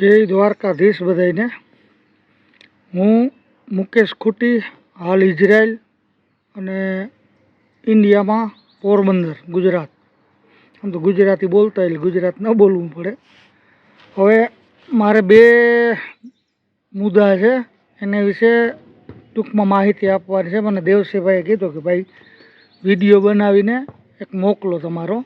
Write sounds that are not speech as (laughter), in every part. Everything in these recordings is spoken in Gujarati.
જય દ્વારકાધીશ બધાને હું મુકેશ ખુટી, હાલ ઇઝરાયલ અને ઇન્ડિયામાં પોરબંદર, ગુજરાત. આમ તો ગુજરાતી બોલતા એટલે ગુજરાત ન બોલવું પડે. હવે મારે બે મુદ્દા છે, એના વિશે ટૂંકમાં માહિતી આપવાની છે. મને દેવસિંહભાઈએ કીધું કે ભાઈ, વીડિયો બનાવીને એક મોકલો તમારો.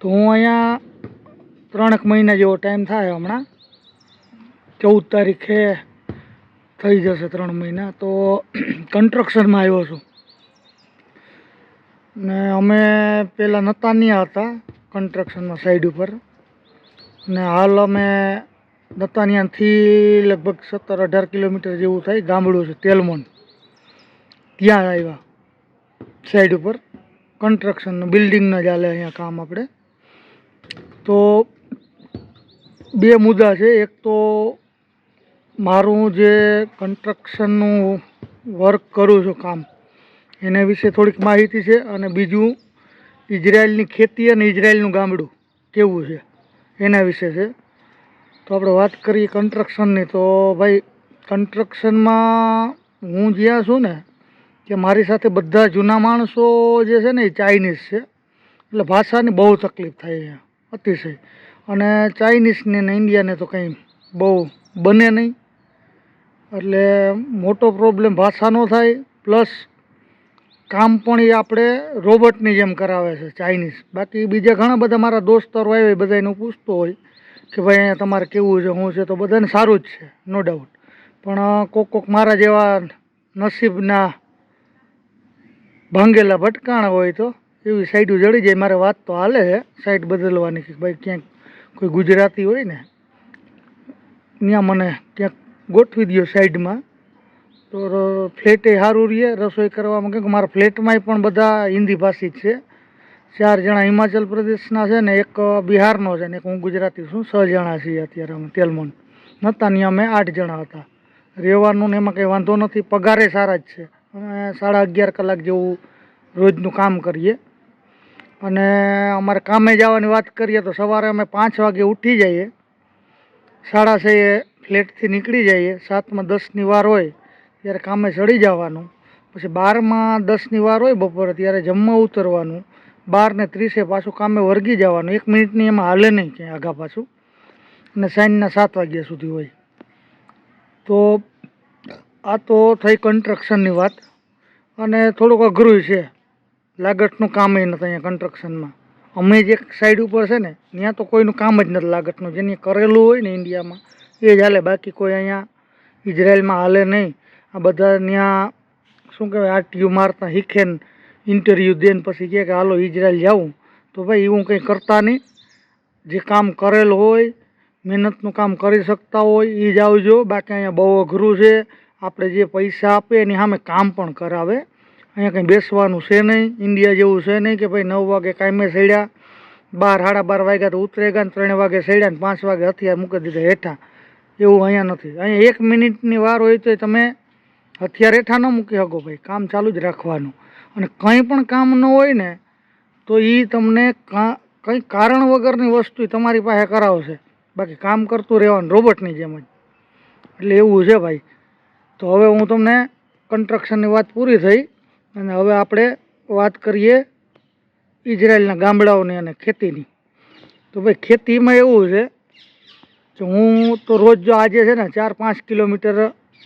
તો હું અહીંયા ત્રણેક મહિના જેવો ટાઈમ થાય હમણાં. ચૌદ તારીખે થઈ જશે ત્રણ મહિના. તો (clears throat) કન્સ્ટ્રક્શનમાં આવ્યો છું. ને અમે પહેલાં નહોતા ત્યાં હતા કન્સ્ટ્રક્શનમાં સાઈડ ઉપર. ને હાલ અમે નતાનિયાથી લગભગ સત્તર અઢાર કિલોમીટર જેવું થાય ગામડું છે, તેલમોન. ત્યાં આવ્યા સાઈડ ઉપર. કન્સ્ટ્રક્શનનું બિલ્ડિંગના ચાલે અહીંયા કામ આપણે. તો બે મુદ્દા છે. એક તો મારું જે કન્સ્ટ્રક્શનનું વર્ક કરું છું કામ, એના વિશે થોડીક માહિતી છે અને બીજું ઇઝરાયલની ખેતી અને ઇઝરાયલનું ગામડું કેવું છે, એના વિશે છે. તો આપણે વાત કરીએ કન્સ્ટ્રક્શનની તો ભાઈ કન્સ્ટ્રક્શનમાં હું જ્યાં છું ને કે મારી સાથે બધા જૂના માણસો જે છે ને એ ચાઇનીઝ છે. એટલે ભાષાની બહુ તકલીફ થાય છે અતિશય. અને ચાઇનીઝને ને ઇન્ડિયાને તો કંઈ બહુ બને નહીં. એટલે મોટો પ્રોબ્લેમ ભાષાનો થાય પ્લસ કામ પણ એ આપણે રોબોટની જેમ કરાવે છે ચાઇનીઝ બાકી બીજા ઘણા બધા મારા દોસ્તારો આવે એનું પૂછતો હોય કે ભાઈ અહીંયા તમારે કેવું છે, શું છે, તો બધાને સારું જ છે નો ડાઉટ પણ કોક કોક મારા જેવા નસીબના ભાંગેલા ભટકાણા હોય તો એવી સાઈડ જડી જાય, મારે વાત તો હાલે છે સાઈડ બદલવાની કે ભાઈ ક્યાંક કોઈ ગુજરાતી હોય ને, ત્યાં મને ક્યાંક ગોઠવી દો સાઈડમાં. તો ફ્લેટે સારું રહે રસોઈ કરવામાં કેમ કે મારા ફ્લેટમાંય પણ બધા હિન્દી ભાષી જ છે. ચાર જણા હિમાચલ પ્રદેશના છે ને એક બિહારનો છે ને એક હું ગુજરાતી છું. છ જણા છીએ અત્યારે અમે, તેલમોન. નહોતા ને અમે આઠ જણા હતા. રહેવાનું ને એમાં કંઈ વાંધો નથી, પગારે સારા જ છે. અમે સાડા અગિયાર કલાક જેવું રોજનું કામ કરીએ. અને અમારે કામે જવાની વાત કરીએ તો સવારે અમે પાંચ વાગે ઉઠી જઈએ. સાડા છએ ફ્લેટથી નીકળી જઈએ, સાતમાં દસની વાર હોય, ત્યારે કામે ચડી જવાનું. પછી બારમાં દસની વાર હોય બપોરે, ત્યારે જમવા ઉતરવાનું. બાર ને ત્રીસે પાછું કામે વર્ગી જવાનું. એક મિનિટની એમાં હાલે નહીં ક્યાંય આગા પાછું. અને સાંજના સાત વાગ્યા સુધી હોય. તો આ તો થઈ કન્સ્ટ્રક્શનની વાત. અને થોડુંક અઘરું છે. લાગટનું કામ નથી અહીંયા કન્સ્ટ્રક્શનમાં અમે જે સાઈડ ઉપર છે ને, ત્યાં તો કોઈનું કામ જ નથી લાગટનું જેને કરેલું હોય ને ઇન્ડિયામાં એ જ હાલે, બાકી કોઈ અહીંયા ઇઝરાયલમાં હાલે નહીં. આ બધા ત્યાં શું કહેવાય આરટીયુ મારતા શીખે ને ઇન્ટરવ્યૂ દે ને પછી કહે કે, હાલો, ઇઝરાયલ જાઉં. તો ભાઈ, એવું કંઈ કરતા નહીં. જે કામ કરેલ હોય, મહેનતનું કામ કરી શકતા હોય એ જ આવજો. બાકી અહીંયા બહુ અઘરું છે. આપણે જે પૈસા આપે એની સામે કામ પણ કરાવે. અહીંયા કંઈ બેસવાનું છે નહીં. ઇન્ડિયા જેવું છે નહીં કે ભાઈ, નવ વાગે કાયમે સડ્યા, બાર, સાડા બાર વાગ્યા તો ઉતરે ગયા ને ત્રણ વાગે સડ્યા ને પાંચ વાગે હથિયાર મૂકી દીધા હેઠા. એવું અહીંયા નથી. અહીંયા એક મિનિટની વાર હોય તો તમે હથિયાર હેઠા ન મૂકી શકો ભાઈ. કામ ચાલુ જ રાખવાનું. અને કંઈ પણ કામ ન હોય ને, તો એ તમને કંઈ કારણ વગરની વસ્તુ તમારી પાસે કરાવશે. બાકી કામ કરતું રહેવાનું, રોબોટની જેમ જ. એટલે એવું છે ભાઈ. તો હવે હું તમને કન્સ્ટ્રક્શનની વાત પૂરી થઈ અને હવે આપણે વાત કરીએ ઇઝરાયલના ગામડાઓની અને ખેતીની. તો ભાઈ ખેતીમાં એવું છે કે હું તો રોજ જો આજે છે ને ચાર પાંચ કિલોમીટર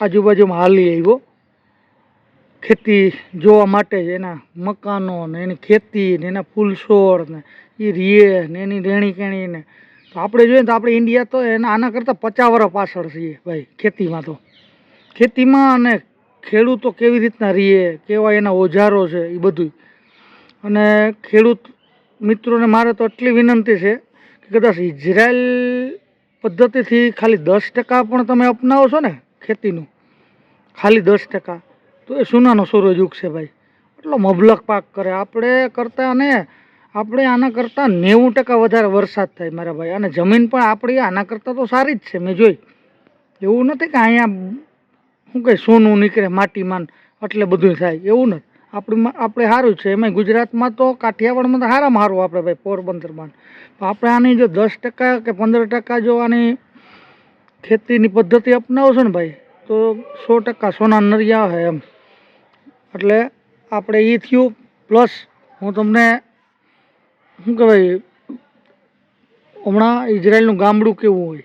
આજુબાજુમાં હાલી આવ્યો. ખેતી જોવા માટે જ એના મકાનો ને એની ખેતી ને એના ફૂલ છોડ ને એ રીએ ને એની રેણી કેણી ને. તો આપણે જોઈએ તો આપણે ઇન્ડિયા તો એના આના કરતાં પચાસ વર્ષ પાછળ છીએ ભાઈ ખેતીમાં તો. ખેતીમાં અને ખેડૂતો કેવી રીતના રીએ, કેવા એના ઓજારો છે એ બધું અને ખેડૂત મિત્રોને મારે તો એટલી વિનંતી છે કે કદાચ ઇઝરાયલ પદ્ધતિથી ખાલી દસ ટકા પણ તમે અપનાવો છો ને ખેતીનું, ખાલી દસ ટકા. તો એ સોનાનો સૂરજ ઉગશે ભાઈ. એટલો મબલક પાક કરે. આપણે કરતાં અને આપણે આના કરતાં નેવું ટકા વધારે વરસાદ થાય મારા ભાઈ. અને જમીન પણ આપણી આના કરતાં તો સારી જ છે. મેં જોઈ. એવું નથી કે અહીંયા શું કહે સોનું નીકળે, માટીમાં એટલે બધું થાય. એવું નથી. આપણી આપણે સારું છે. એમાં ગુજરાતમાં તો કાઠિયાવાડમાં તો સારામાં સારું આપણે ભાઈ, પોરબંદરમાં. પણ આપણે આની જો દસ ટકા કે પંદર ટકા જો આની ખેતીની પદ્ધતિ અપનાવશો ને ભાઈ, તો સો ટકા સોના નરિયા હે એમ. એટલે આપણે એ થયું, પ્લસ હું તમને શું કહેવાય, હમણાં ઇઝરાયલનું ગામડું કેવું હોય.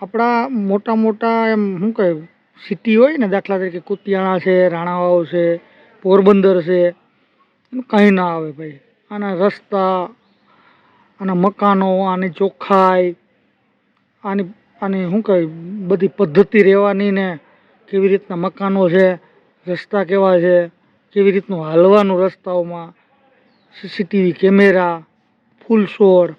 આપણા મોટા મોટા એમ શું કહે સિટી હોય ને દાખલા તરીકે કુતિયાણા છે, રાણાવાવ છે પોરબંદર છે. કંઈ ના આવે ભાઈ. આના રસ્તા, આના મકાનો, આની ચોખ્ખાઈ, આની આની શું કહે બધી પદ્ધતિ રહેવાની ને કેવી રીતના મકાનો છે, રસ્તા કેવા છે, કેવી રીતનું હાલવાનું રસ્તાઓમાં સીસીટીવી કેમેરા, ફૂલ છોડ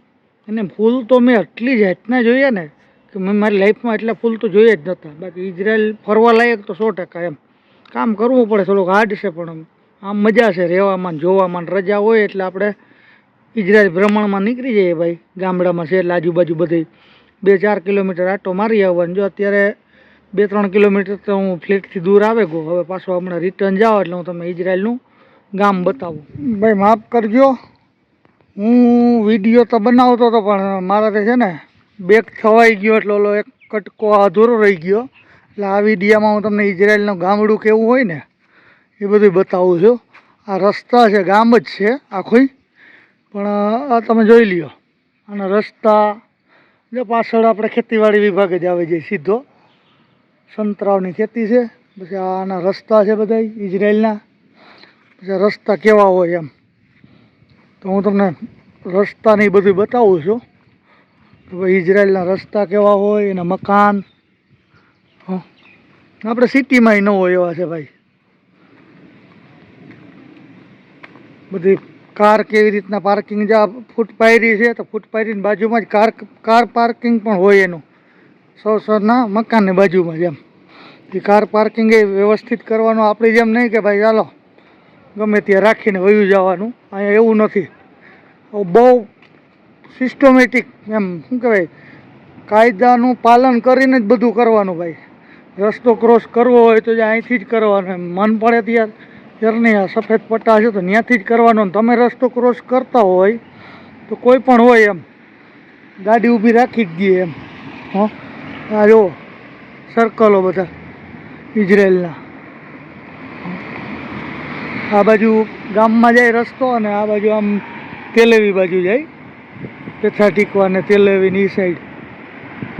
અને ફૂલ તો મેં એટલી જાતના જોયા ને, કે મેં મારી લાઈફમાં એટલા ફૂલ તો જોઈએ જ નહોતા. બાકી ઇઝરાયલ ફરવા લાયક તો સો ટકા એમ. કામ કરવું પડે, થોડુંક હાર્ડ છે પણ આમ મજા છે રહેવામાં જોવામાં રજા હોય એટલે આપણે ઇઝરાયલ ભ્રમણમાં નીકળી જઈએ ભાઈ. ગામડામાં છે એટલે આજુબાજુ બધી બે ચાર કિલોમીટર આટો મારી આવવાનું. જો અત્યારે બે ત્રણ કિલોમીટર તો હું ફ્લેટથી દૂર આવે ગયો હવે પાછો હમણાં રિટર્ન જાઓ એટલે હું તમને ઇઝરાયલનું ગામ બતાવું. ભાઈ, માફ કરજો. હું વીડિયો તો બનાવતો હતો પણ મારાથી છે ને બેગ થવાઈ ગયો એટલે ઓલો એક કટકો અધૂરો રહી ગયો. એટલે આ વિડીયામાં હું તમને ઇઝરાયલનું ગામડું કેવું હોય ને, એ બધું બતાવું છું. આ રસ્તા છે, ગામ જ છે આખું પણ આ તમે જોઈ લ્યો. અને રસ્તા, જો પાછળ આપણે ખેતીવાડી વિભાગે જ આવે છે સીધો. સંતરાવની ખેતી છે, પછી આના રસ્તા છે બધા ઇઝરાયલના. પછી રસ્તા કેવા હોય એમ. તો હું તમને રસ્તાને એ બધું બતાવું છું. ભાઈ, ઇઝરાયલના રસ્તા કેવા હોય, એના મકાન હં. આપણે સિટીમાંય ન હોય એવા છે ભાઈ. બધી કાર કેવી રીતના પાર્કિંગ જ્યાં ફૂટ પાયરી છે, તો ફૂટ પાયરીની બાજુમાં જ કાર કાર પાર્કિંગ પણ હોય એનું. સો સોના મકાનની બાજુમાં જ એમ. એ કાર પાર્કિંગ એ વ્યવસ્થિત કરવાનું આપણી જેમ નહીં કે ભાઈ ચાલો, ગમે ત્યાં રાખીને વયું જવાનું. અહીંયા એવું નથી. બહુ સિસ્ટમેટિક એમ, શું કહેવાય? કાયદાનું પાલન કરીને જ બધું કરવાનું ભાઈ. રસ્તો ક્રોસ કરવો હોય તો જ અહીંથી જ કરવાનો. મન પડે ત્યાં ત્યારની આ સફેદ પટ્ટા છે તો ત્યાંથી જ કરવાનો. તમે રસ્તો ક્રોસ કરતા હોય તો કોઈ પણ હોય એમ. ગાડી ઊભી રાખી જ દઈએ એમ. હં? આ જુઓ સર્કલો બધા ઇઝરાયલના. આ બાજુ ગામમાં જાય રસ્તો અને આ બાજુ આમ તેલેવી બાજુ જાય. પેથા ટીકવા ને તેલેવીની સાઈડ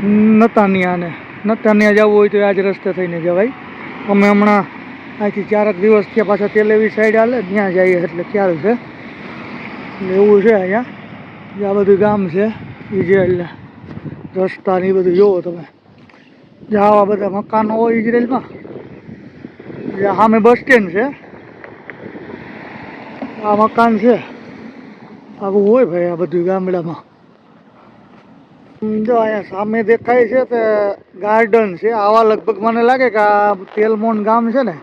નતાની નતાનિયા ને ત્યાં જવું હોય તો આ જ રસ્તે થઈને જવાય. અમે હમણાં અહીંથી ચારક દિવસ થયા પાછા તેલેવી સાઈડ હાલે, ત્યાં જઈએ એટલે ખ્યાલ છે. એટલે એવું છે અહીંયા. જે આ બધું ગામ છે ઇઝરાયલના રસ્તા ને એ બધું જુઓ તમે. જે આવા બધા મકાનો હોય ઇઝરાયલમાં જે સામે બસ સ્ટેન્ડ છે. આ મકાન છે. આવું હોય ભાઈ આ બધું ગામડામાં. જો અહીંયા સામે દેખાય છે તે ગાર્ડન છે. આવા લગભગ મને લાગે કે આ તેલમોન ગામ છે ને,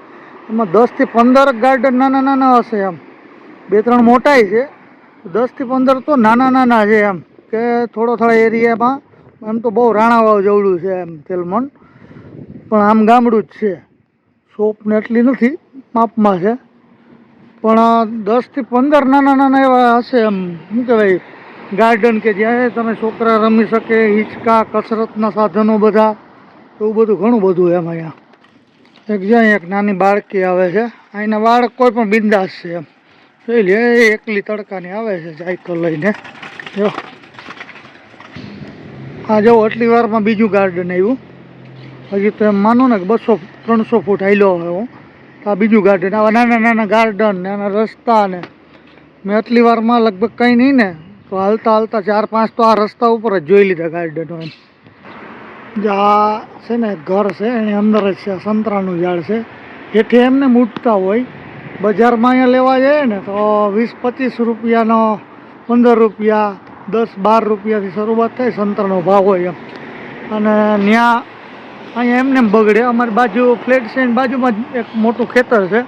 એમાં દસથી પંદર ગાર્ડન નાના નાના હશે એમ. બે ત્રણ મોટાય છે. દસથી પંદર તો નાના નાના છે એમ, કે થોડો થોડા એરિયામાં એમ તો બહુ રાણાવાવ જેવડું છે એમ તેલમોન. પણ આમ ગામડું જ છે. શોપ ને એટલી નથી, માપમાં છે. પણ દસથી પંદર નાના નાના એવા હશે એમ, શું કહેવાય? ગાર્ડન કે જ્યાં તમે છોકરા રમી શકે, હિંચકા, કસરતના સાધનો બધા એવું બધું ઘણું બધું એમ અહીંયા. એક જ્યાં એક નાની બાળકી આવે છે, અહીંના બાળક કોઈ પણ બિંદાસ છે એમ. જોઈ લે એકલી તડકાની આવે છે સાયકલ લઈને. જો. આ જો આટલી વારમાં બીજું ગાર્ડન આવ્યું. હજી તો એમ માનો ને કે બસો, ત્રણસો ફૂટ હાલ્યો હવે હું. આ બીજું ગાર્ડન, આવા નાના નાના ગાર્ડન નાના રસ્તા ને. મેં આટલી વારમાં લગભગ કંઈ નહીં ને તો હાલતા હાલતા ચાર પાંચ તો આ રસ્તા ઉપર જ જોઈ લીધા ગાર્ડનો એમ જે આ છે ને ઘર છે, એની અંદર જ છે, સંતરાનું ઝાડ છે. એથી એમને મૂટતા હોય. બજારમાં અહીંયા લેવા જઈએ ને તો વીસ પચીસ રૂપિયાનો, પંદર રૂપિયા, દસ બાર રૂપિયાથી શરૂઆત થાય, સંતરાનો ભાવ હોય એમ. અને ત્યાં અહીંયા એમને એમ બગડે. અમારી બાજુ ફ્લેટ છે બાજુમાં જ એક મોટું ખેતર છે.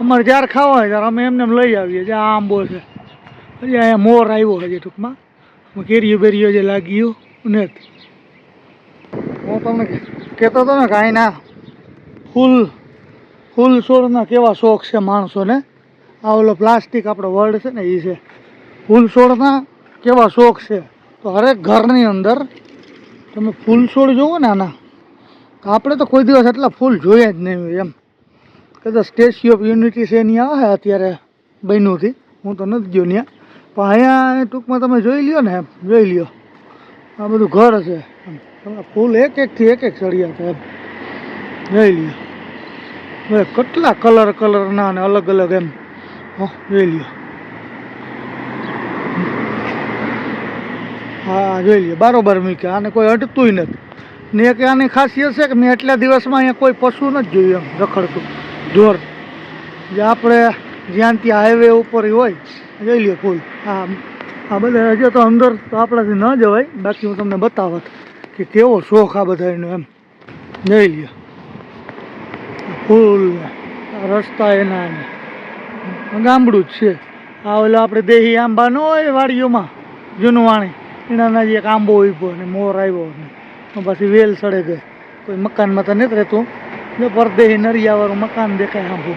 અમારે જ્યારે ખાવા હોય ત્યારે અમે એમને એમ લઈ આવીએ, જે આંબો છે. હજી અહીંયા મોર આવ્યો હજી ટૂંકમાં. કેરીઓ બેરીઓ જે લાગ્યું નથી હું તમને કહેતો હતો ને કે અહીંના ફૂલ ફૂલ છોડના કેવા શોખ છે માણસોને. આ ઓલો પ્લાસ્ટિક આપણો વર્ડ છે ને એ છે. ફૂલ છોડના કેવા શોખ છે. તો હરેક ઘરની અંદર તમે ફૂલ છોડ જુઓ ને આના આપણે તો કોઈ દિવસ એટલા ફૂલ જોયા જ નહીં હોય એમ. કદાચ સ્ટેચ્યુ ઓફ યુનિટી છે એની આવે અત્યારે બન્યુંથી હું તો નથી ગયો ત્યાં પણ અહીંયા ટૂંકમાં તમે જોઈ લ્યો ને એમ જોઈ લ્યો. આ બધું ઘર છે ફૂલ એક એકથી એક એક ચડ્યા છે એમ. જોઈ લ્યો. કેટલા કલર કલરના અને અલગ અલગ એમ જોઈ લ્યો. હા, જોઈ લ્યો. બરોબર મૂક્યા. આને કોઈ અટતું નથી. ને એક આની ખાસિયત છે કે મેં એટલા દિવસમાં અહીંયા કોઈ પશુ નથી જોયું એમ, રખડતું. ઢોર જે આપણે જ્યાં ત્યાં હાઈવે ઉપર હોય જોઈ લ્યો ફૂલ. હા આ બધા હજુ તો અંદર તો આપણાથી ન જવાય. બાકી હું તમને બતાવત કે કેવો શોખ આ બધાનો એમ. જોઈ લ્યો. ફૂલ રસ્તા એના ગામડું જ છે. આ ઓલો આપણે દેહી આંબા ન હોય વાડીઓમાં, જૂનું વાણી. એના જે એક આંબો ઊભો ને, મોર આવ્યો ને. પછી વેલ સડે ગઈ. કોઈ મકાનમાં તો નથી રહેતું. પરદેહી નરિયાવાળું મકાન દેખાય, આંબો.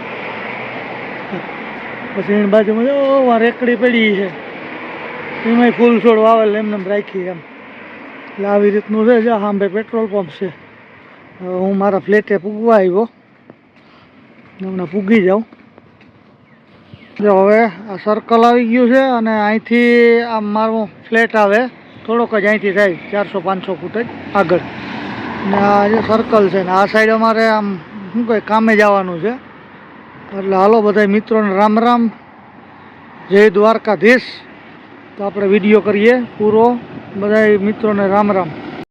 પછી એની બાજુમાં જો રેકડી પડી છે. એમાંય ફૂલ છોડ વાવેલ એમને એમ રાખી એમ. એટલે આવી રીતનું છે, જો ભાઈ પેટ્રોલ પંપ છે. હું મારા ફ્લેટે પૂગવા આવ્યો. હમણાં પૂગી જાઉં. જો, હવે આ સર્કલ આવી ગયું છે અને અહીંથી આમ મારું ફ્લેટ આવે. થોડોક જ અહીંથી થાય, ચારસો, પાંચસો ફૂટ જ આગળ. ને આ જે સર્કલ છે ને, આ સાઈડ અમારે આમ, શું કહે કામે જવાનું છે. એટલે હાલો બધા મિત્રોને રામ રામ. જય દ્વારકાધીશ. તો આપણે વીડિયો કરીએ પૂરો. બધા મિત્રોને રામ રામ.